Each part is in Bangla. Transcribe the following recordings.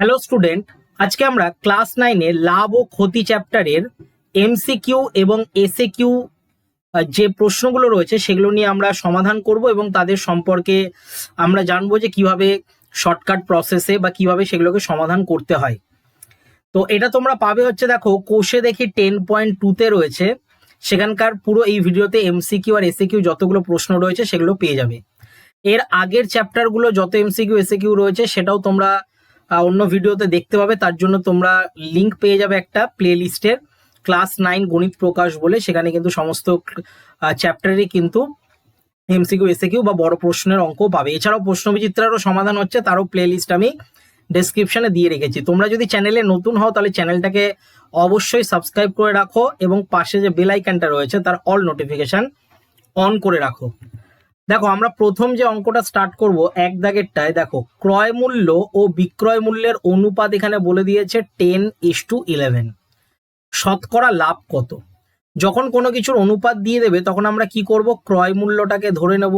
হ্যালো স্টুডেন্ট আজকে আমরা ক্লাস নাইনে লাভ ও ক্ষতি চ্যাপ্টারের এমসিকিউ এবং এসএ কিউ যে প্রশ্নগুলো রয়েছে সেগুলো নিয়ে আমরা সমাধান করব এবং তাদের সম্পর্কে আমরা জানব যে কীভাবে শর্টকাট প্রসেসে বা কীভাবে সেগুলোকে সমাধান করতে হয়। তো এটা তোমরা পাবে হচ্ছে দেখো, কোষে দেখি টেন পয়েন্ট টুতে রয়েছে। সেখানকার পুরো এই ভিডিওতে এমসিকিউ আর এসএ কিউ যতগুলো প্রশ্ন রয়েছে সেগুলো পেয়ে যাবে। এর আগের চ্যাপ্টারগুলো যত এমসিকিউ এসএ কিউ রয়েছে সেটাও তোমরা অন্য ভিডিওতে দেখতে পাবে, তার জন্য তোমরা লিংক পেয়ে যাবে একটা প্লে লিস্টের ক্লাস নাইন গণিত প্রকাশ বলে, সেখানে কিন্তু সমস্ত চ্যাপ্টারে কিন্তু এমসিকিউ এসে কিউ বা বড় প্রশ্নের অঙ্ক পাবে। এছাড়াও প্রশ্ন বিচিত্রারও সমাধান হচ্ছে, তারও প্লে লিস্ট আমি ডেসক্রিপশনে দিয়ে রেখেছি। তোমরা যদি চ্যানেলে নতুন হও, তাহলে চ্যানেলটাকে অবশ্যই সাবস্ক্রাইব করে রাখো এবং পাশে যে বেল আইকনটা রয়েছে, তার অল নোটিফিকেশন অন করে রাখো। দেখো, আমরা প্রথম যে অঙ্কটা স্টার্ট করব, এক দাগেরটায়, দেখো, ক্রয় মূল্য ও বিক্রয় মূল্যের অনুপাত এখানে বলে দিয়েছে টেন ইস টু ইলেভেন শতকরা লাভ কত? যখন কোনো কিছুর অনুপাত দিয়ে দেবে, তখন আমরা কি করব? ক্রয় মূল্যটাকে ধরে নেব।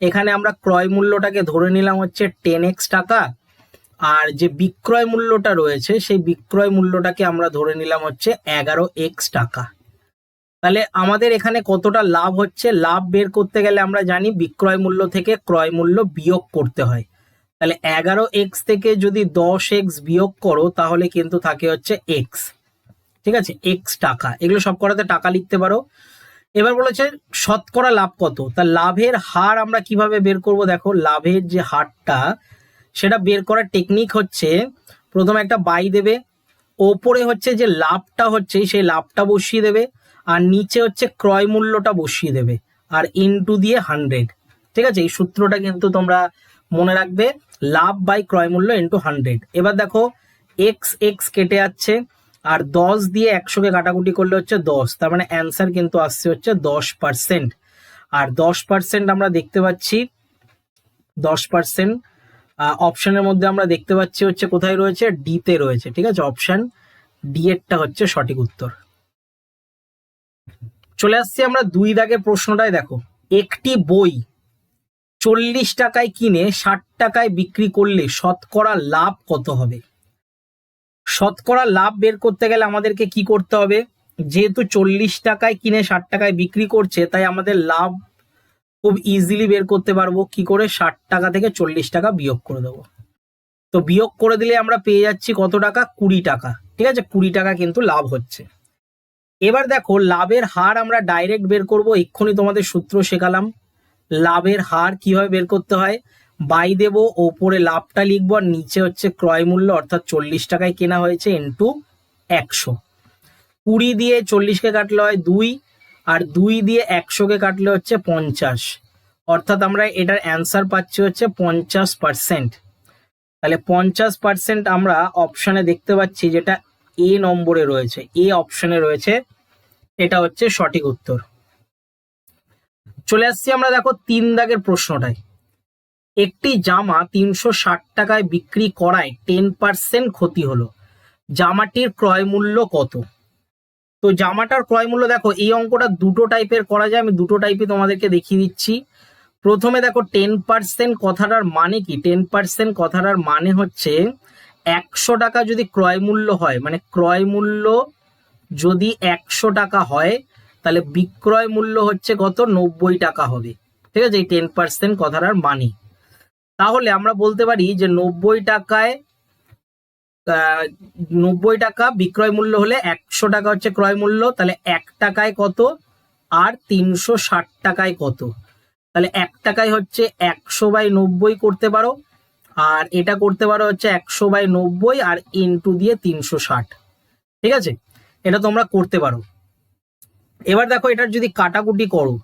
এখানে আমরা ক্রয় মূল্যটাকে ধরে নিলাম হচ্ছে টেন এক্স টাকা। আর যে বিক্রয় মূল্যটা রয়েছে, সেই বিক্রয় মূল্যটাকে আমরা ধরে নিলাম হচ্ছে এগারো এক্স টাকা। তাহলে আমাদের এখানে কতটা লাভ হচ্ছে? লাভ বের করতে গেলে আমরা জানি বিক্রয় মূল্য থেকে ক্রয় মূল্য বিয়োগ করতে হয়। তাহলে এগারো এক্স থেকে যদি দশ এক্স বিয়োগ করো, তাহলে কিন্তু থাকে হচ্ছে এক্স ঠিক আছে? এক্স টাকা। এগুলো সব করাতে টাকা লিখতে পারো। এবার বলেছে, শতকরা লাভ কত? তা লাভের হার আমরা কীভাবে বের করব? দেখো, লাভের যে হারটা, সেটা বের করার টেকনিক হচ্ছে, প্রথমে একটা বাই দেবে। ওপরে হচ্ছে যে লাভটা হচ্ছে, সেই লাভটা বসিয়ে দেবে। আর নিচে হচ্ছে ক্রয় মূল্যটা বসিয়ে দেবে, আর ইনটু দিয়ে হান্ড্রেড ঠিক আছে? এই সূত্রটা কিন্তু তোমরা মনে রাখবে, লাভ বাই ক্রয় মূল্য ইন্টু হান্ড্রেড এবার দেখো এক্স এক্স কেটে যাচ্ছে, আর দশ দিয়ে একশোকে কাটাকুটি করলে হচ্ছে দশ। তার মানে অ্যান্সার কিন্তু আসছে হচ্ছে দশ পার্সেন্ট আর দশ পার্সেন্ট আমরা দেখতে পাচ্ছি, দশ পার্সেন্ট অপশনের মধ্যে আমরা দেখতে পাচ্ছি হচ্ছে কোথায় রয়েছে? ডিতে রয়েছে। ঠিক আছে? অপশান ডি এরটা হচ্ছে সঠিক উত্তর। চলে আসছি আমরা দুই দাগের প্রশ্নটাই দেখো। একটি বই চল্লিশ টাকায় কিনে ষাট টাকায় বিক্রি করলে শতকরা লাভ কত হবে? শতকরা লাভ বের করতে গেলে আমাদেরকে কি করতে হবে? যেহেতু চল্লিশ টাকায় কিনে ষাট টাকায় বিক্রি করছে, তাই আমাদের লাভ খুব ইজিলি বের করতে পারব। কি করে? ষাট টাকা থেকে চল্লিশ টাকা বিয়োগ করে দেবো। তো বিয়োগ করে দিলে আমরা পেয়ে যাচ্ছি কত টাকা? কুড়ি টাকা। ঠিক আছে? কুড়ি টাকা কিন্তু লাভ হচ্ছে। এবার দেখো, লাভের হার আমরা ডাইরেক্ট বের করব, এক্ষুনি তোমাদের সূত্র শেখালাম। লাভের হার কীভাবে বের করতে হয়? বাই দেব, ওপরে লাভটা লিখব, আর নিচে হচ্ছে ক্রয় মূল্য, অর্থাৎ চল্লিশ টাকায় কেনা হয়েছে ইন্টু একশো। কুড়ি দিয়ে চল্লিশকে কাটলে হয় দুই, আর দুই দিয়ে একশোকে কাটলে হচ্ছে পঞ্চাশ। অর্থাৎ আমরা এটার অ্যান্সার পাচ্ছি হচ্ছে পঞ্চাশ পার্সেন্ট তাহলে পঞ্চাশ পার্সেন্ট আমরা অপশানে দেখতে পাচ্ছি যেটা এ নম্বরে রয়েছে, এ অপশনে রয়েছে, এটা হচ্ছে সঠিক উত্তর। চলে আসছি আমরা দেখো তিন দাগের প্রশ্নটায়। একটি জামা তিনশো ষাট টাকায় বিক্রি করায় টেন পার্সেন্ট ক্ষতি হলো। জামাটির ক্রয় মূল্য কত? তো জামাটার ক্রয় মূল্য দেখো, এই অঙ্কটা দুটো টাইপের করা যায়, আমি দুটো টাইপই তোমাদেরকে দেখিয়ে দিচ্ছি। প্রথমে দেখো টেন পার্সেন্ট কথাটার মানে কি? টেন পার্সেন্ট কথাটার মানে হচ্ছে একশো টাকা যদি ক্রয় মূল্য হয় মানে ক্রয় মূল্য যদি একশো টাকা হয়, তাহলে বিক্রয় মূল্য হচ্ছে কত? নব্বই টাকা হবে। ঠিক আছে? এই টেন পার্সেন্ট কথাটার মানি। তাহলে আমরা বলতে পারি যে নব্বই টাকায় নব্বই টাকা বিক্রয় মূল্য হলে একশো টাকা হচ্ছে ক্রয় মূল্য, তাহলে এক টাকায় কত? আর তিনশো ষাট টাকায় কত? তাহলে এক টাকায় হচ্ছে একশো বাই নব্বই করতে পারো। আর এটা করতে পারো হচ্ছে একশো বাই নব্বই আর ইনটু দিয়ে তিনশো ষাট। ঠিক আছে? এটা তোমরা করতে পারো। এবার দেখো এটার যদি কাটাকুটি করো,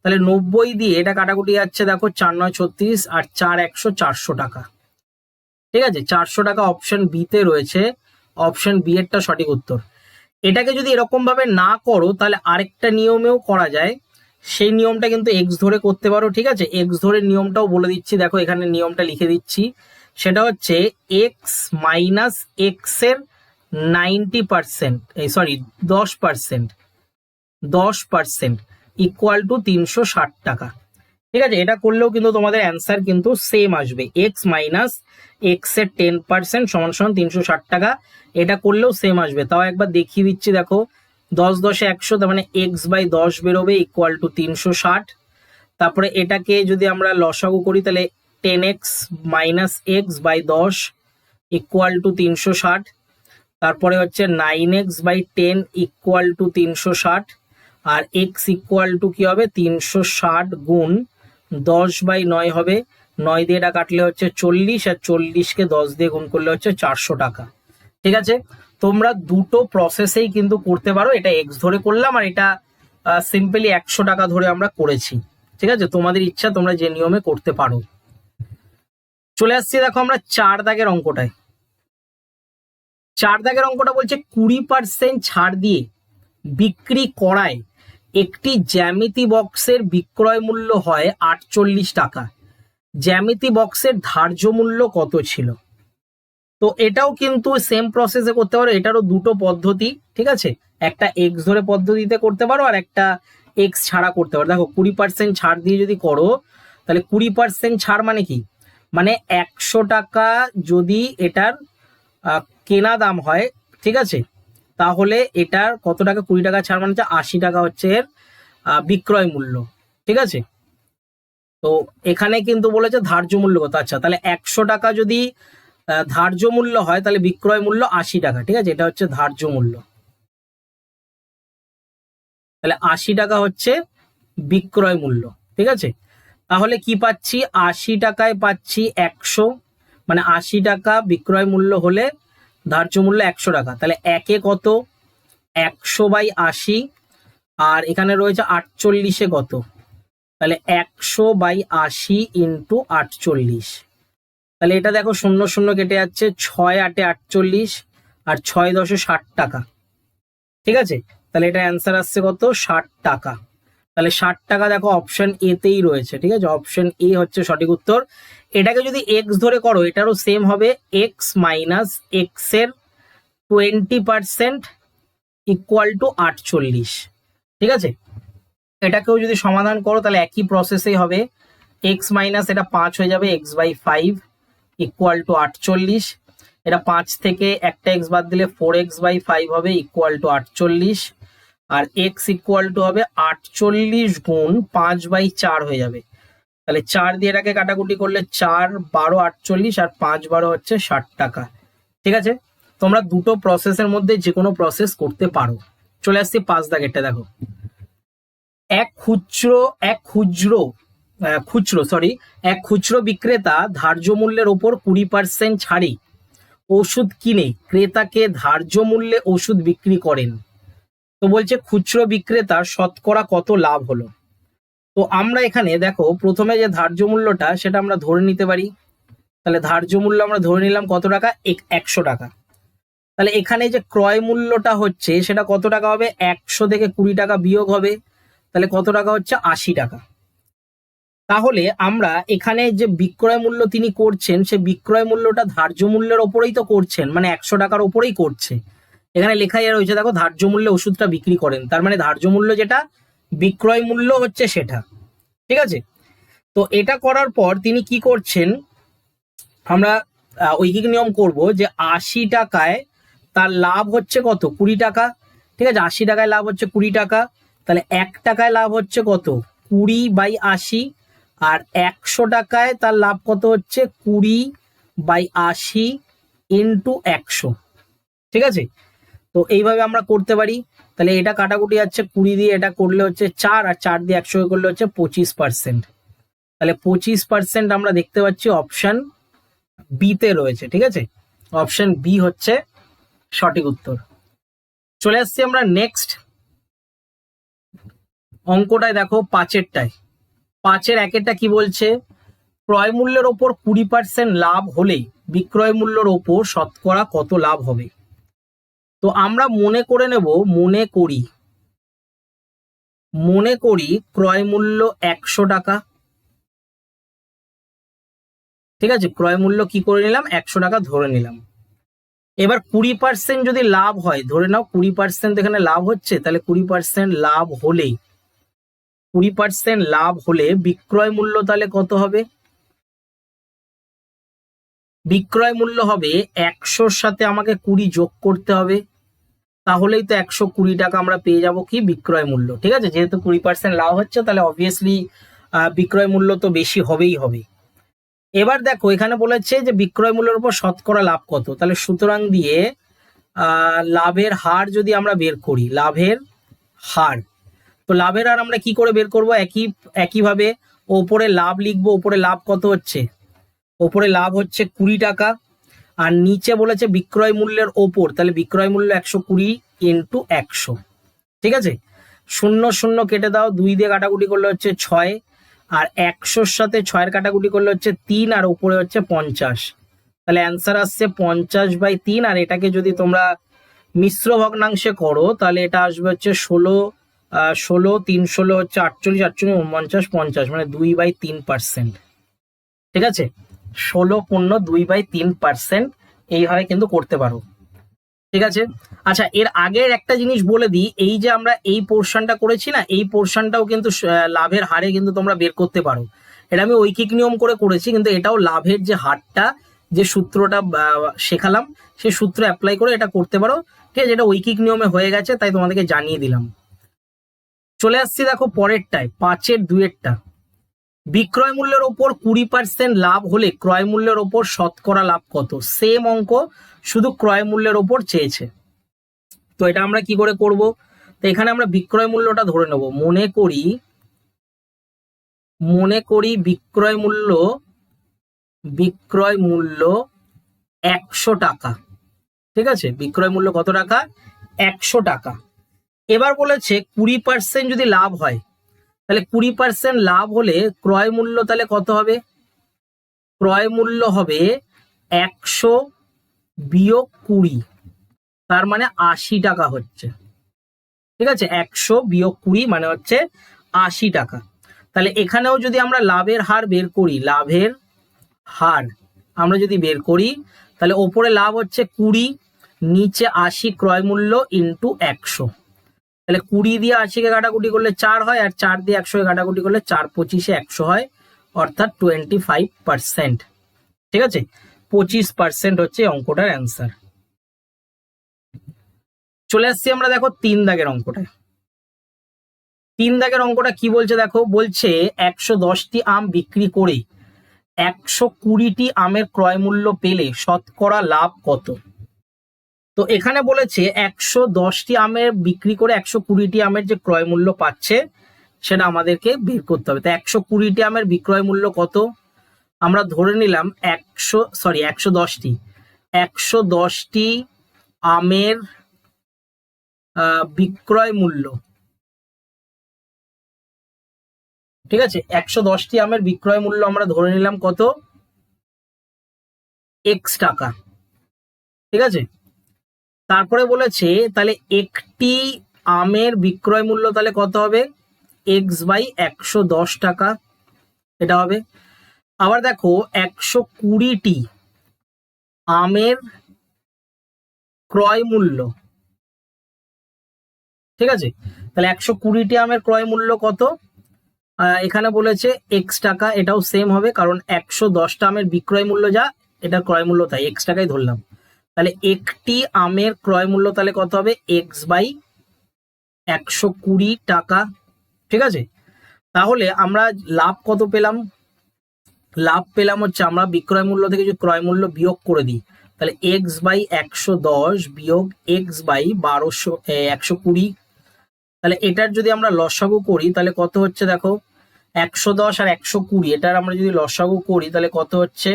তাহলে নব্বই দিয়ে এটা কাটাকুটি যাচ্ছে দেখো চার নয় ছত্রিশ আর চার একশো চারশো টাকা। ঠিক আছে? চারশো টাকা অপশন বিতে রয়েছে। অপশন বি এরটা সঠিক উত্তর। এটাকে যদি এরকম ভাবে না করো, তাহলে আরেকটা নিয়মেও করা যায়। সেই নিয়মটা কিন্তু এক্স ধরে করতে পারো, ঠিক আছে? এক্স ধরে নিয়মটাও বলে দিচ্ছি, দেখো এখানে নিয়মটা লিখে দিচ্ছি। সেটা হচ্ছে এক্স মাইনাস এক্সের নাইনটি পার্সেন্ট এই সরি দশ পার্সেন্ট দশ পার্সেন্ট ইকুয়াল টু তিনশো ষাট টাকা। ঠিক আছে? এটা করলেও কিন্তু তোমাদের অ্যান্সার কিন্তু সেম আসবে। এক্স মাইনাস এক্সের টেন পার্সেন্ট সমান সমান তিনশো ষাট টাকা, এটা করলেও সেম আসবে। তাও একবার দেখিয়ে দিচ্ছি, দেখো। দশ দশে একশো, তার মানে এক্স বাই দশ বেরোবে ইকুয়াল টু তিনশো ষাট। তারপরে এটাকে যদি আমরা লসাগু করি, তাহলে ten X minus X by দশ ইকুয়াল টু তিনশো ষাট। তারপরে হচ্ছে nine X by ten equal to তিনশো ষাট। আর এক্স ইকুয়াল টু কি হবে? তিনশো ষাট গুণ দশ বাই নয় হবে। নয় দিয়ে এটা কাটলে হচ্ছে চল্লিশ, আর চল্লিশকে দশ দিয়ে গুণ করলে হচ্ছে চারশো টাকা। ঠিক আছে? তোমরা দুটো প্রসেসেই কিন্তু করতে পারো। এটা এক্স ধরে করলাম আর এটা সিম্পলি একশো টাকা ধরে আমরা করেছি। ঠিক আছে? তোমাদের ইচ্ছা, তোমরা যে নিয়মে করতে পারো। চলে আসছি, দেখো আমরা চার দাগের অঙ্কটায়। চার দাগের অঙ্কটা বলছে কুড়ি পার্সেন্ট ছাড় দিয়ে বিক্রি করায় একটি জ্যামিতি বক্সের বিক্রয় মূল্য হয় আটচল্লিশ টাকা। জ্যামিতি বক্সের ধার্য মূল্য কত ছিল? তো এটাও কিন্তু সেম প্রসেসে করতে পারো। এটারও দুটো পদ্ধতি, ঠিক আছে? একটা এক্স ধরে পদ্ধতিতে করতে পারো আর একটা এক্স ছাড়া করতে পারো। দেখো, কুড়ি পার্সেন্ট ছাড় দিয়ে যদি করো, তাহলে কুড়ি পার্সেন্ট ছাড় মানে কি? মানে একশো টাকা যদি এটার কেনা দাম হয়, ঠিক আছে? তাহলে এটার কত টাকা? কুড়ি টাকা ছাড় মানে হচ্ছে আশি টাকা হচ্ছে এর বিক্রয় মূল্য, ঠিক আছে? তো এখানে কিন্তু বলেছে ধার্য মূল্য কত? আচ্ছা তাহলে একশো টাকা যদি ধার্য মূল্য হয়, তাহলে বিক্রয় মূল্য আশি টাকা, ঠিক আছে? এটা হচ্ছে ধার্য মূল্য। তাহলে আশি টাকা হচ্ছে বিক্রয় মূল্য, ঠিক আছে? তাহলে কি পাচ্ছি? আশি টাকায় পাচ্ছি একশো। মানে আশি টাকা বিক্রয় মূল্য হলে ধার্য মূল্য একশো টাকা। তাহলে একে কত? একশো বাই আশি। আর এখানে রয়েছে আটচল্লিশে কত? তাহলে একশো বাই আশি ইন্টু আটচল্লিশ। তাহলে এটা দেখো শূন্য শূন্য কেটে যাচ্ছে ছয় আটে আটচল্লিশ আর ছয় দশে ষাট টাকা। ঠিক আছে? তাহলে এটা অ্যান্সার আসছে কত? ষাট টাকা। তাহলে ষাট টাকা দেখো অপশন এতেই রয়েছে, ঠিক আছে? অপশন এ হচ্ছে সঠিক উত্তর। এটাকে যদি এক্স ধরে করো, এটারও সেম হবে এক্স মাইনাস এক্সের টোয়েন্টি পার্সেন্ট ইকুয়াল টু আটচল্লিশ। ঠিক আছে? এটাকেও যদি সমাধান করো, তাহলে একই প্রসেসেই হবে। এক্স মাইনাস এটা পাঁচ হয়ে যাবে X by five equal to আটচল্লিশ। এটা পাঁচ থেকে একটা এক্স বাদ দিলে ফোর এক্স বাই ফাইভ হবে ইকুয়াল টু আটচল্লিশ। আর এক্স ইকুয়াল টু হবে আটচল্লিশ গুণ পাঁচ বাই চার হয়ে যাবে। তাহলে চার দিয়ে এটাকে কাটাকুটি করলে চার বারো আটচল্লিশ আর পাঁচ বারো হচ্ছে ষাট টাকা। ঠিক আছে? তোমরা দুটো প্রসেসের মধ্যে যে কোনো প্রসেস করতে পারো। চলে আসছি পাঁচ দাগেরটা দেখো। এক খুচরো এক খুচরো খুচরো সরি এক খুচরো বিক্রেতা ধার্য মূল্যের ওপর কুড়ি পার্সেন্ট ছাড়ে। ওষুধ কিনে ক্রেতাকে ধার্য মূল্যে ওষুধ বিক্রি করেন। তো বলছে, খুচরো বিক্রেতার শতকরা কত লাভ হলো? তো আমরা এখানে দেখো, প্রথমে যে ধার্য মূল্যটা, সেটা আমরা ধরে নিতে পারি। তাহলে ধার্য মূল্য আমরা ধরে নিলাম কত টাকা? এক- একশো টাকা। তাহলে এখানে যে ক্রয় মূল্যটা হচ্ছে, সেটা কত টাকা হবে? একশো থেকে কুড়ি টাকা বিয়োগ হবে। তাহলে কত টাকা হচ্ছে? আশি টাকা। তাহলে আমরা এখানে যে বিক্রয় মূল্য তিনি করছেন, সে বিক্রয় মূল্যটা ধার্য মূল্যের ওপরেই তো করছেন মানে একশো টাকার ওপরেই করছে। এখানে লেখাই রয়েছে, দেখো, ধার্য মূল্যে ওষুধটা বিক্রি করেন। তার মানে ধার্য মূল্য যেটা, বিক্রয় মূল্য হচ্ছে সেটা। ঠিক আছে? তো এটা করার পর তিনি কি করছেন, আমরা ঐকিক নিয়ম করব যে আশি টাকায় তার লাভ হচ্ছে কত? কুড়ি টাকা। ঠিক আছে? আশি টাকায় লাভ হচ্ছে কুড়ি টাকা। তাহলে এক টাকায় লাভ হচ্ছে কত? কুড়ি বাই আশি আর একশো টাকায় তার লাভ কত হচ্ছে? কুড়ি বাই আশি ইন্টু একশো। ঠিক আছে? তো এইভাবে আমরা করতে পারি। তাহলে এটা কাটাকুটি যাচ্ছে, কুড়ি দিয়ে এটা করলে হচ্ছে চার, আর চার দিয়ে একশো করলে হচ্ছে পঁচিশ পার্সেন্ট তাহলে পঁচিশ পার্সেন্ট আমরা দেখতে পাচ্ছি অপশান বিতে রয়েছে, ঠিক আছে? অপশান বি হচ্ছে সঠিক উত্তর। চলে আসছি আমরা নেক্সট অঙ্কটায়, দেখো, পাঁচেরটায়। পাঁচের একেরটা কি বলছে? ক্রয় মূল্যের ওপর কুড়ি পার্সেন্ট লাভ হলে বিক্রয় মূল্যের ওপর শতকরা কত লাভ হবে? তো আমরা মনে করে নেব, মনে করি মনে করি ক্রয় মূল্য একশো টাকা। ঠিক আছে, ক্রয় মূল্য কি করে নিলাম? একশো টাকা ধরে নিলাম। এবার কুড়ি পার্সেন্ট যদি লাভ হয়, ধরে নাও কুড়ি পার্সেন্ট এখানে লাভ হচ্ছে, তাহলে কুড়ি পার্সেন্ট লাভ হলেই কুড়ি পার্সেন্ট লাভ হলে বিক্রয় মূল্য তাহলে কত হবে? বিক্রয় মূল্য হবে একশোর সাথে আমাকে কুড়ি যোগ করতে হবে, তাহলেই তো একশো কুড়ি টাকা আমরা পেয়ে যাব কি বিক্রয় মূল্য, ঠিক আছে? যেহেতু কুড়ি পার্সেন্ট লাভ হচ্ছে, তাহলে অবভিয়াসলি বিক্রয় মূল্য তো বেশি হবেই হবে। এবার দেখো, এখানে বলেছে যে বিক্রয় মূল্যের উপর শতকরা লাভ কত? তাহলে সুতরাং দিয়ে লাভের হার যদি আমরা বের করি, লাভের হার তো লাভের আর আমরা কি করে বের করব? একই, একইভাবে ওপরে লাভ লিখব, ওপরে লাভ কত হচ্ছে? ওপরে লাভ হচ্ছে কুড়ি টাকা। আর নিচে বলেছে বিক্রয় মূল্যের ওপর, তাহলে বিক্রয় মূল্য একশো কুড়ি ইন্টু একশো। ঠিক আছে? শূন্য শূন্য কেটে দাও, দুই দিয়ে কাটাকুটি করলে হচ্ছে ছয়, আর একশোর সাথে ছয়ের কাটাকুটি করলে হচ্ছে তিন, আর উপরে হচ্ছে পঞ্চাশ। তাহলে অ্যান্সার আসছে পঞ্চাশ বাই তিন, আর এটাকে যদি তোমরা মিশ্র ভগ্নাংশে করো, তাহলে এটা আসবে হচ্ছে ষোলো ষোলো, তিন, ষোলো, হচ্ছে আটচল্লিশ আটচল্লিশ, উনপঞ্চাশ, পঞ্চাশ মানে দুই বাই তিন পার্সেন্ট ঠিক আছে? ষোলো পূর্ণ দুই বাই তিন পার্সেন্ট এইভাবে কিন্তু করতে পারো। ঠিক আছে? আচ্ছা এর আগের একটা জিনিস বলে দিই, এই যে আমরা এই পোর্শনটা করেছি না, এই পোর্শনটাও কিন্তু লাভের হারে কিন্তু তোমরা বের করতে পারো। এটা আমি ঐকিক নিয়ম করে করেছি, কিন্তু এটাও লাভের যে হারটা, যে সূত্রটা শেখালাম সেই সূত্র অ্যাপ্লাই করে এটা করতে পারো। ঠিক আছে? এটা ঐকিক নিয়মে হয়ে গেছে, তাই তোমাদেরকে জানিয়ে দিলাম। চলে আসছি দেখো পরেরটায়, পাঁচের দুয়েরটা। বিক্রয় মূল্যের ওপর কুড়ি পার্সেন্ট লাভ হলে ক্রয় মূল্যের ওপর শতকরা লাভ কত? সেম অঙ্ক, শুধু ক্রয় মূল্যের ওপর চেয়েছে। তো এটা আমরা কি করে করব? তো এখানে আমরা বিক্রয় মূল্যটা ধরে নেব। মনে করি মনে করি বিক্রয় মূল্য বিক্রয় মূল্য একশো টাকা। ঠিক আছে? বিক্রয় মূল্য কত টাকা? একশো টাকা। এবার বলেছে কুড়ি পার্সেন্ট যদি লাভ হয়, তাহলে কুড়ি পার্সেন্ট লাভ হলে ক্রয় মূল্য তাহলে কত হবে? ক্রয় মূল্য হবে একশো বিয়োগ কুড়ি, তার মানে আশি টাকা হচ্ছে। ঠিক আছে? একশো বিয়োগ কুড়ি মানে হচ্ছে আশি টাকা। তাহলে এখানেও যদি আমরা লাভের হার বের করি, লাভের হার আমরা যদি বের করি, তাহলে ওপরে লাভ হচ্ছে কুড়ি, নিচে আশি ক্রয় মূল্য ইন্টু একশো। তাহলে কুড়ি দিয়ে আশিকে কাটাকুটি করলে চার হয় আর চার দিয়ে একশোকে কাটাকুটি করলে চার পঁচিশে একশো হয়, অর্থাৎ টোয়েন্টি ফাইভ পার্সেন্ট ঠিক আছে? পঁচিশ পার্সেন্ট হচ্ছে অঙ্কটার অ্যান্সার চলে আসছি আমরা দেখো তিন দাগের অঙ্কটা তিন দাগের অঙ্কটা কি বলছে দেখো? বলছে একশো দশটি আম বিক্রি করে একশো কুড়িটি আমের ক্রয় মূল্য পেলে শতকরা লাভ কত? তো এখানে বলেছে একশো দশটি আমের বিক্রি করে একশো কুড়িটি আমের যে ক্রয় মূল্য পাচ্ছে, সেটা আমাদেরকে বের করতে হবে। তো একশো কুড়িটি আমের বিক্রয় মূল্য কত? আমরা ধরে নিলাম একশো সরি একশো দশটি। একশো দশটি আমের বিক্রয় মূল্য। ঠিক আছে? একশো দশটি আমের বিক্রয় মূল্য আমরা ধরে নিলাম কত? এক্স টাকা। ঠিক আছে? তারপরে বলেছে, তাহলে একটি আমের বিক্রয় মূল্য তাহলে কত হবে? এক্স বাই একশো দশ টাকা এটা হবে। আবার দেখো, একশো কুড়িটি আমের ক্রয় মূল্য। ঠিক আছে? তাহলে একশো কুড়িটি আমের ক্রয় মূল্য কত? এখানে বলেছে এক্স টাকা, এটাও সেম হবে, কারণ একশো দশটা আমের বিক্রয় মূল্য যা এটা ক্রয় মূল্য তাই এক্স টাকাই ধরলাম। তাহলে একটি আমের ক্রয় মূল্য তাহলে কত হবে? এক্স বাই একশো কুড়ি টাকা। ঠিক আছে? তাহলে আমরা লাভ কত পেলাম? লাভ পেলাম হচ্ছে আমরা বিক্রয় মূল্য থেকে যদি ক্রয় মূল্য বিয়োগ করে দিই, তাহলে এক্স বাই একশো দশ বিয়োগ এক্স বাই বারোশো একশো কুড়ি। তাহলে এটার যদি আমরা লসাগু করি, তাহলে কত হচ্ছে দেখো? একশো দশ আর একশো কুড়ি। এটার আমরা যদি লসাগু করি, তাহলে কত হচ্ছে?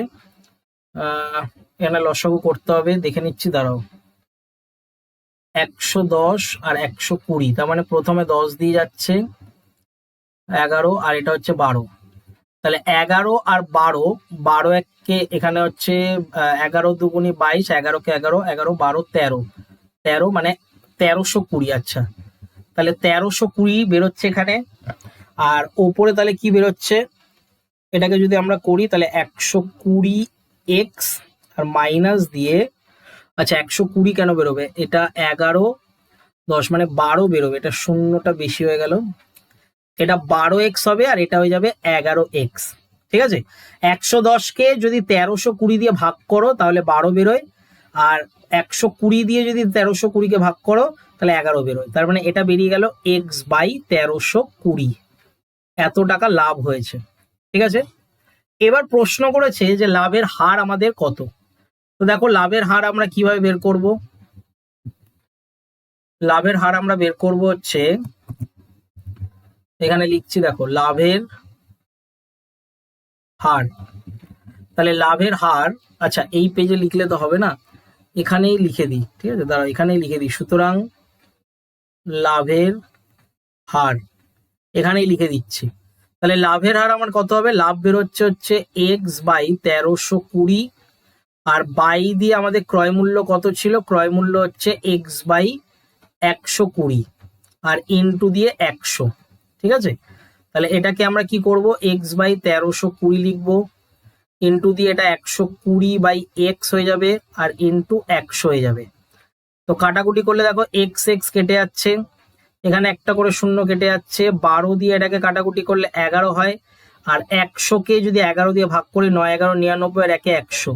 এখানে লসাগু করতে হবে, দেখে নিচ্ছি, দাঁড়াও। একশো দশ আর একশো কুড়ি, তার মানে প্রথমে দশ দিয়ে যাচ্ছে এগারো, আর এটা হচ্ছে বারো। তাহলে এগারো আর বারো বারো এককে এখানে হচ্ছে এগারো দুগুনি বাইশ, এগারোকে এগারো এগারো, বারো, তেরো। তেরো মানে তেরোশো কুড়ি আচ্ছা। তাহলে তেরোশো কুড়ি বেরোচ্ছে এখানে, আর ওপরে তাহলে কি বেরোচ্ছে? এটাকে যদি আমরা করি, তাহলে একশো কুড়ি এক্স আর মাইনাস দিয়ে আচ্ছা একশো কুড়ি কেন বেরোবে? এটা এগারো, দশ মানে বারো বেরোবে। এটা শূন্যটা বেশি হয়ে গেল। এটা বারো এক্স হবে আর এটা হয়ে যাবে এগারো এক্স ঠিক আছে? একশো দশকে যদি তেরোশো কুড়ি দিয়ে ভাগ করো, তাহলে বারো বেরোয়। আর একশো কুড়ি দিয়ে যদি তেরোশো কুড়িকে ভাগ করো, তাহলে এগারো বেরোয়। তার মানে এটা বেরিয়ে গেল এক্স বাই তেরোশো কুড়ি। এত টাকা লাভ হয়েছে। ঠিক আছে? এবার প্রশ্ন করেছে যে লাভের হার আমাদের কত? তো দেখো লাভের হার আমরা কীভাবে বের করব? লাভের হার আমরা বের করব হচ্ছে, এখানে লিখছি দেখো, লাভের হার। তাহলে লাভের হার আচ্ছা এই পেজে লিখলে তো হবে না? এখানেই লিখে দিই, ঠিক আছে? দাঁড়াও, এখানেই লিখে দিই। সুতরাং লাভের হার, এখানেই লিখে দিচ্ছি। তাহলে লাভের হার আমার কত হবে? লাভ বেরোচ্ছে হচ্ছে এক্স বাই তেরোশো কুড়ি আর বাই দিয়ে আমাদের ক্রয় মূল্য কত ছিল? ক্রয় মূল্য হচ্ছে এক্স বাই একশো কুড়ি আর ইনটু দিয়ে একশো, ঠিক আছে? তাহলে এটাকে আমরা কি করব? এক্স বাই তেরোশো কুড়ি লিখব। ইনটু দিয়ে এটা একশো কুড়ি বাই এক্স হয়ে যাবে আর ইনটু একশো হয়ে যাবে। তো কাটাকুটি করলে দেখো এক্স এক্স কেটে যাচ্ছে। এখানে একটা করে শূন্য কেটে যাচ্ছে। বারো দিয়ে এটাকে কাটাকুটি করলে এগারো হয়। আর একশোকে যদি এগারো দিয়ে ভাগ করি নয়, এগারো নিরানব্বই আর একে একশো।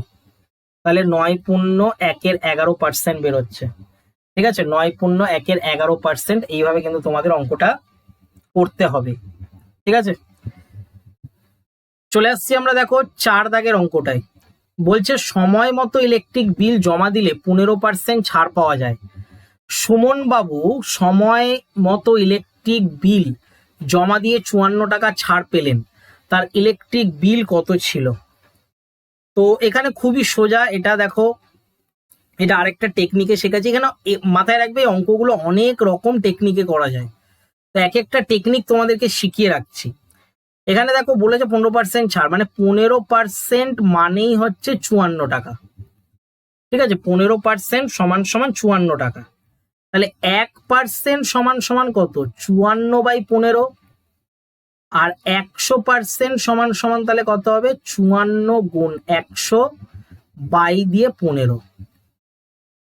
তাহলে নয় পূর্ণ একের এগারো পার্সেন্ট বেরোচ্ছে। ঠিক আছে? নয় পূর্ণ একের এগারো পার্সেন্ট এইভাবে কিন্তু তোমাদের অঙ্কটা করতে হবে। ঠিক আছে? চলে আসছি আমরা দেখো চার দাগের অঙ্কটায়। বলছে, সময় মতো ইলেকট্রিক বিল জমা দিলে পনেরো পার্সেন্ট ছাড় পাওয়া যায়। সুমন বাবু সময় মতো ইলেকট্রিক বিল জমা দিয়ে চুয়ান্ন টাকা ছাড় পেলেন। তার ইলেকট্রিক বিল কত ছিল? তো এখানে খুবই সোজা, এটা দেখো, এটা আরেকটা টেকনিকে শেখাচ্ছি। এখানে মাথায় রাখবে অঙ্কগুলো অনেক রকম টেকনিকে করা যায়। তো এক একটা টেকনিক তোমাদেরকে শিখিয়ে রাখছি। এখানে দেখো, বলেছে পনেরো পার্সেন্ট ছাড় মানে পনেরো পার্সেন্ট মানেই হচ্ছে চুয়ান্ন টাকা। ঠিক আছে, পনেরো পার্সেন্ট সমান সমান চুয়ান্ন টাকা। তাহলে এক পার্সেন্ট সমান সমান কত? চুয়ান্ন বাই পনেরো আর একশো পার্সেন্ট সমান সমান তাহলে কত হবে? চুয়ান্ন গুণ একশো বাই দিয়ে পনেরো।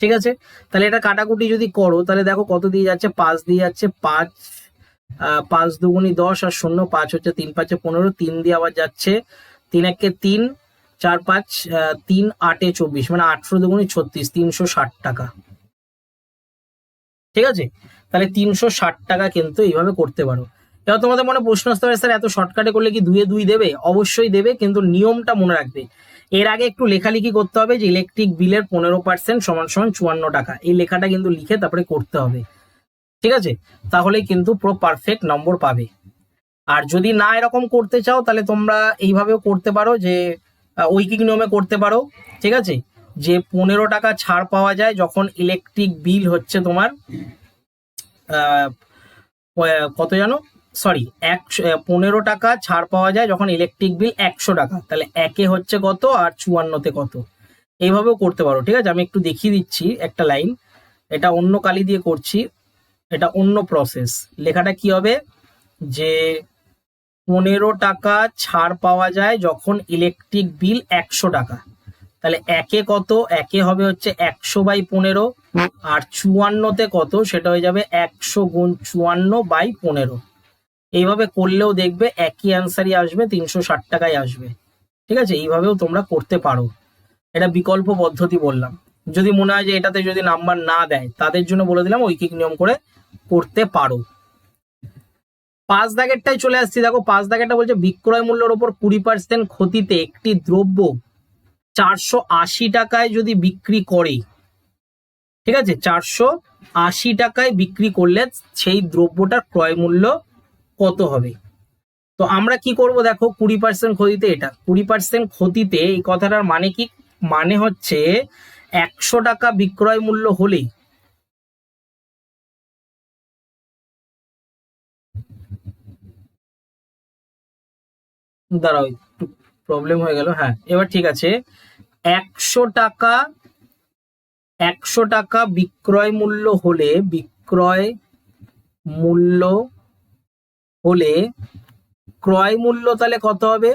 ঠিক আছে? তাহলে এটা কাটাকুটি যদি করো, তাহলে দেখো কত দিয়ে যাচ্ছে? পাঁচ দিয়ে যাচ্ছে পাঁচ পাঁচ দুগুনি দশ আর শূন্য পাঁচ হচ্ছে তিন, পাঁচে পনেরো, তিন দিয়ে আবার যাচ্ছে তিন একে তিন, চার পাঁচ তিন আটে চব্বিশ মানে আটশো দুগুনি ছত্রিশ, তিনশো ষাট টাকা। ঠিক আছে? তাহলে তিনশো ষাট টাকা কিন্তু এইভাবে করতে পারো। এবার তোমাদের মনে প্রশ্ন আসতে পারে, স্যার, এত শর্টকাটে করলে কি দুয়ে দুই দেবে? অবশ্যই দেবে, কিন্তু নিয়মটা মনে রাখবে। এর আগে একটু লেখালেখি করতে হবে যে ইলেকট্রিক বিলের পনেরো পার্সেন্ট সমান সমান চুয়ান্ন টাকা। এই লেখাটা কিন্তু লিখে তারপরে করতে হবে। ঠিক আছে? তাহলে কিন্তু পুরো পারফেক্ট নম্বর পাবে। আর যদি না এরকম করতে চাও, তাহলে তোমরা এইভাবেও করতে পারো যে ঐকিক নিয়মে করতে পারো। ঠিক আছে? যে পনেরো টাকা ছাড় পাওয়া যায় যখন ইলেকট্রিক বিল হচ্ছে তোমার কত জানো? সরি একশো পনেরো টাকা ছাড় পাওয়া যায় যখন ইলেকট্রিক বিল একশো টাকা। তাহলে একে হচ্ছে কত আর চুয়ান্নতে কত? এইভাবেও করতে পারো, ঠিক আছে? আমি একটু দেখিয়ে দিচ্ছি একটা লাইন এটা অন্য কালি দিয়ে করছি, এটা অন্য প্রসেস লেখাটা কি হবে? যে পনেরো টাকা ছাড় পাওয়া যায় যখন ইলেকট্রিক বিল একশো টাকা। তাহলে একে কত? একে হবে হচ্ছে একশো বাই পনেরো। আর চুয়ান্নতে কত? সেটা হয়ে যাবে একশো গুণ চুয়ান্ন বাই পনেরো। এইভাবে করলেও দেখবে একই অ্যান্সারই আসবে, তিনশো ষাট টাকায় আসবে। ঠিক আছে? এইভাবেও তোমরা করতে পারো। এটা বিকল্প পদ্ধতি বললাম। যদি মনে হয় যে এটাতে যদি নাম্বার না দেয়, তাদের জন্য বলে দিলাম ঐকিক নিয়ম করে করতে পারো। পাঁচ দাগেরটাই চলে আসছি। দেখো, পাঁচ দাগেরটা বলছে, বিক্রয় মূল্যের ওপর কুড়ি পার্সেন্ট ক্ষতিতে একটি দ্রব্য চারশো আশি টাকায় যদি বিক্রি করে, ঠিক আছে? চারশো আশি টাকায় বিক্রি করলে সেই দ্রব্যটার ক্রয় মূল্য কত হবে? তো আমরা কি করব দেখো, কুড়ি পার্সেন্ট ক্ষতিতে এটা। কুড়ি পার্সেন্ট ক্ষতিতে এই কথাটার মানে কি? মানে হচ্ছে একশো টাকা বিক্রয় মূল্য হলেই দাঁড়াও, একটু প্রবলেম হয়ে গেল হ্যাঁ এবার ঠিক আছে। একশো টাকা একশো টাকা বিক্রয় মূল্য হলে বিক্রয় মূল্য হলে ক্রয় মূল্য তাহলে কত হবে?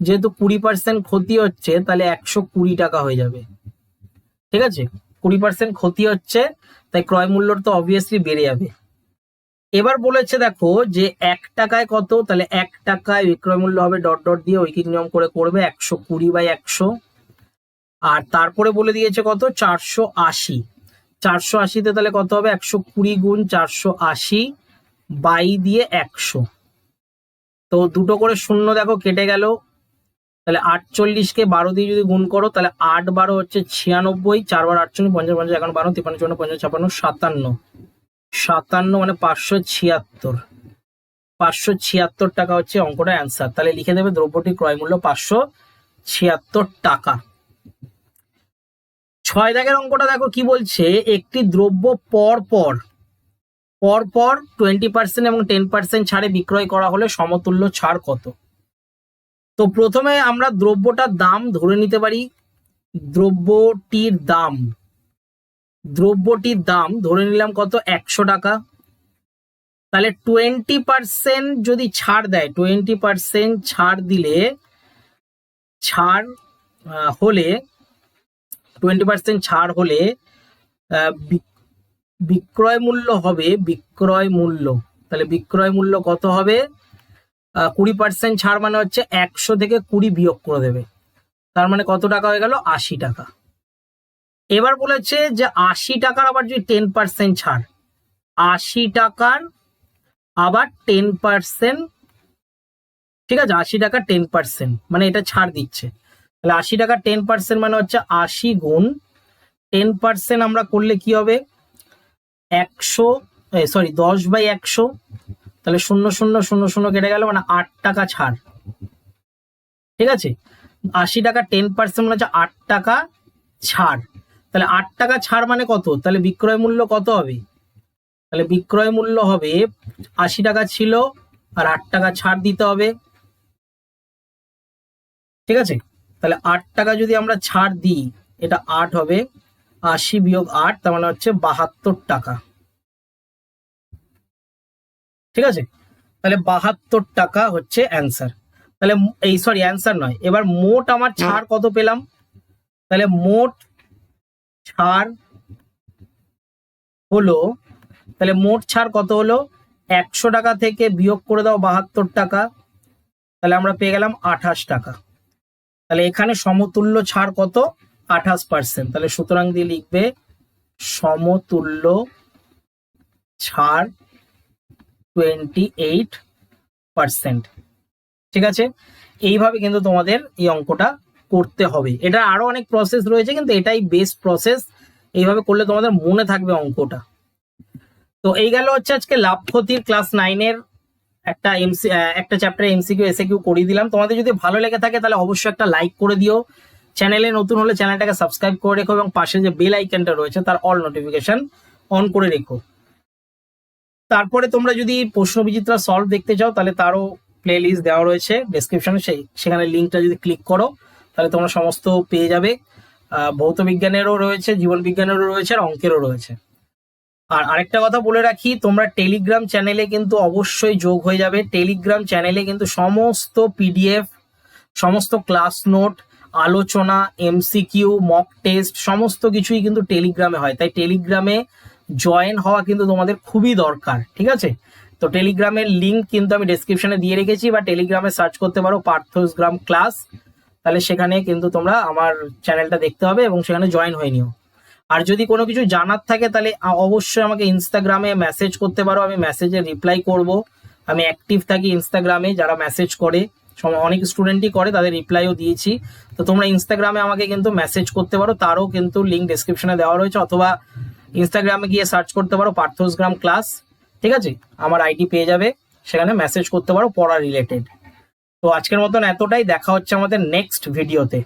যেহেতু কুড়ি পার্সেন্ট ক্ষতি হচ্ছে, তাহলে একশো কুড়ি টাকা হয়ে যাবে। ঠিক আছে? কুড়ি পার্সেন্ট ক্ষতি হচ্ছে, তাই ক্রয় মূল্য তো অবভিয়াসলি বেড়ে যাবে। এবার বলেছে দেখো যে এক টাকায় কত? তাহলে এক টাকায় বিক্রয় মূল্য হবে ডট ডট দিয়ে ঐকিক নিয়ম করে করবে একশো কুড়ি বাই একশো। আর তারপরে বলে দিয়েছে কত? চারশো আশি। চারশো আশিতে তাহলে কত হবে? একশো কুড়ি গুণ চারশো আশি। বাই দিয়ে একশো। তো দুটো করে শূন্য দেখো কেটে গেল। তাহলে আটচল্লিশকে বারো দিয়ে যদি গুণ করো, তাহলে আট বারো হচ্ছে ছিয়ানব্বই, চার বার আটচল্লিশ, পঞ্চাশ পঞ্চাশ, একান্ন, বারো, তিপ্পান্ন, চুয়ান্ন, পঞ্চাশ ছাপান্ন সাতান্ন। সাতান্ন মানে পাঁচশো ছিয়াত্তর। পাঁচশো ছিয়াত্তর টাকা হচ্ছে অঙ্কটা অ্যান্সার তাহলে লিখে দেবে দ্রব্যটির ক্রয় মূল্য পাঁচশো ছিয়াত্তর টাকা। ছয় দাগের অঙ্কটা দেখো কি বলছে? একটি দ্রব্য পর পর পর পর টোয়েন্টি পার্সেন্ট এবং টেন পার্সেন্ট ছাড়ে বিক্রয় করা হলে সমতুল্য ছাড় কত? তো প্রথমে আমরা দ্রব্যটার দাম ধরে নিতে পারি। দ্রব্যটির দাম। দ্রব্যটির দাম ধরে নিলাম কত? একশো টাকা। তাহলে টোয়েন্টি পার্সেন্ট যদি ছাড় দেয় টোয়েন্টি পার্সেন্ট ছাড় দিলে, ছাড় হলে টোয়েন্টি পার্সেন্ট ছাড় হলে বিক্রয় মূল্য হবে বিক্রয় মূল্য। তাহলে বিক্রয় মূল্য কত হবে? কুড়ি পার্সেন্ট ছাড় মানে হচ্ছে একশো থেকে কুড়ি বিয়োগ করে দেবে। তার মানে কত টাকা হয়ে গেল? আশি টাকা। এবার বলেছে যে আশি টাকার আবার যদি টেন পার্সেন্ট ছাড়, আশি টাকার আবার টেন পার্সেন্ট ঠিক আছে? আশি টাকা টেন পার্সেন্ট মানে এটা ছাড় দিচ্ছে। তাহলে আশি টাকা টেন পার্সেন্ট মানে হচ্ছে আশি গুণ টেন পার্সেন্ট আমরা করলে কি হবে? একশো সরি দশ বাই একশো, তাহলে শূন্য শূন্য শূন্য শূন্য কেটে গেল মানে আট টাকা ছাড়। ঠিক আছে? আশি টাকা টেন পার্সেন্ট মানে হচ্ছে আট টাকা ছাড়। তাহলে আট টাকা ছাড় মানে কত? তাহলে বিক্রয় মূল্য কত হবে? তাহলে বিক্রয় মূল্য হবে আশি টাকা ছিল আর আট টাকা ছাড় দিতে হবে। ঠিক আছে? তাহলে আট টাকা যদি আমরা ছাড় দিই, এটা আট হবে। আশি বিয়োগ আট তার মানে হচ্ছে বাহাত্তর টাকা। ঠিক আছে? তাহলে বাহাত্তর টাকা হচ্ছে অ্যান্সার তাহলে এই সরি অ্যান্সার নয়। এবার মোট আমার ছাড় কত পেলাম? তাহলে মোট ছাড় হলো তাহলে মোট ছাড় কত হলো? একশো টাকা থেকে বিয়োগ করে দাও বাহাত্তর টাকা। তাহলে আমরা পেয়ে গেলাম আঠাশ টাকা। তাহলে এখানে সমতুল্য ছাড় কত? আঠাশ পার্সেন্ট তাহলে সুতরাং দিয়ে লিখবে সমতুল্য ছাড় টোয়েন্টি এইট পার্সেন্ট ঠিক আছে? এইভাবে কিন্তু তোমাদের এই অঙ্কটা করতে হবে। এটা আরও অনেক প্রসেস রয়েছে, কিন্তু এটাই বেস্ট প্রসেস এইভাবে করলে তোমাদের মনে থাকবে অঙ্কটা। তো এই গেল হচ্ছে আজকে লাভ ক্ষতির ক্লাস নাইনের একটা এমসি একটা চ্যাপ্টার এমসিকিউ এসে কিউ করিয়ে দিলাম। তোমাদের যদি ভালো লেগে থাকে, তাহলে অবশ্যই একটা লাইক করে দিও। চ্যানেলে নতুন হলে চ্যানেলটাকে সাবস্ক্রাইব করে রেখো এবং পাশে যে বেল আইকনটা রয়েছে, তার অল নোটিফিকেশন অন করে রেখো। তারপরে তোমরা যদি প্রশ্ন বিচিত্রা সলভ দেখতে চাও, তাহলে তারও প্লে লিস্ট দেওয়া রয়েছে ডেসক্রিপশনে সেই সেখানে লিঙ্কটা যদি ক্লিক করো, তাহলে তোমরা সমস্ত পেয়ে যাবে। ভৌত বিজ্ঞানেরও রয়েছে, জীবন বিজ্ঞানেরও রয়েছে, আর অঙ্কেরও রয়েছে। আর আরেকটা কথা বলে রাখি, তোমরা টেলিগ্রাম চ্যানেলে কিন্তু অবশ্যই যোগ হয়ে যাবে। টেলিগ্রাম চ্যানেলে কিন্তু সমস্ত পিডিএফ, সমস্ত ক্লাস নোট আলোচনা এমসিকিউ মক টেস্ট সমস্ত কিছুই কিন্তু টেলিগ্রামে হয়। তাই টেলিগ্রামে জয়েন হওয়া কিন্তু তোমাদের খুবই দরকার, ঠিক আছে? তো টেলিগ্রামের লিঙ্ক কিন্তু আমি ডেসক্রিপশনে দিয়ে রেখেছি, বা টেলিগ্রামে সার্চ করতে পারো পার্থসগ্রাম ক্লাস তাহলে সেখানে কিন্তু তোমরা আমার চ্যানেলটা দেখতে হবে এবং সেখানে জয়েন হয়ে নিও। আর যদি কোনো কিছু জানার থাকে, তাহলে অবশ্যই আমাকে ইনস্টাগ্রামে মেসেজ করতে পারো। আমি মেসেজে রিপ্লাই করব। আমি অ্যাক্টিভ থাকি ইনস্টাগ্রামে যারা মেসেজ করে। অনেক স্টুডেন্টই করে, তাদের রিপ্লাইও দিয়েছি। তো তোমরা ইনস্টাগ্রামে আমাকে কিন্তু মেসেজ করতে পারো, তারও কিন্তু লিঙ্ক ডিসক্রিপশনে দেওয়া রয়েছে, অথবা ইনস্টাগ্রামে গিয়ে সার্চ করতে পারো পার্থসগ্রাম ক্লাস ঠিক আছে? আমার আইডি পেয়ে যাবে, সেখানে মেসেজ করতে পারো, পড়া রিলেটেড তো আজকের মতন এতটাই, দেখা হচ্ছে আমাদের নেক্সট ভিডিওতে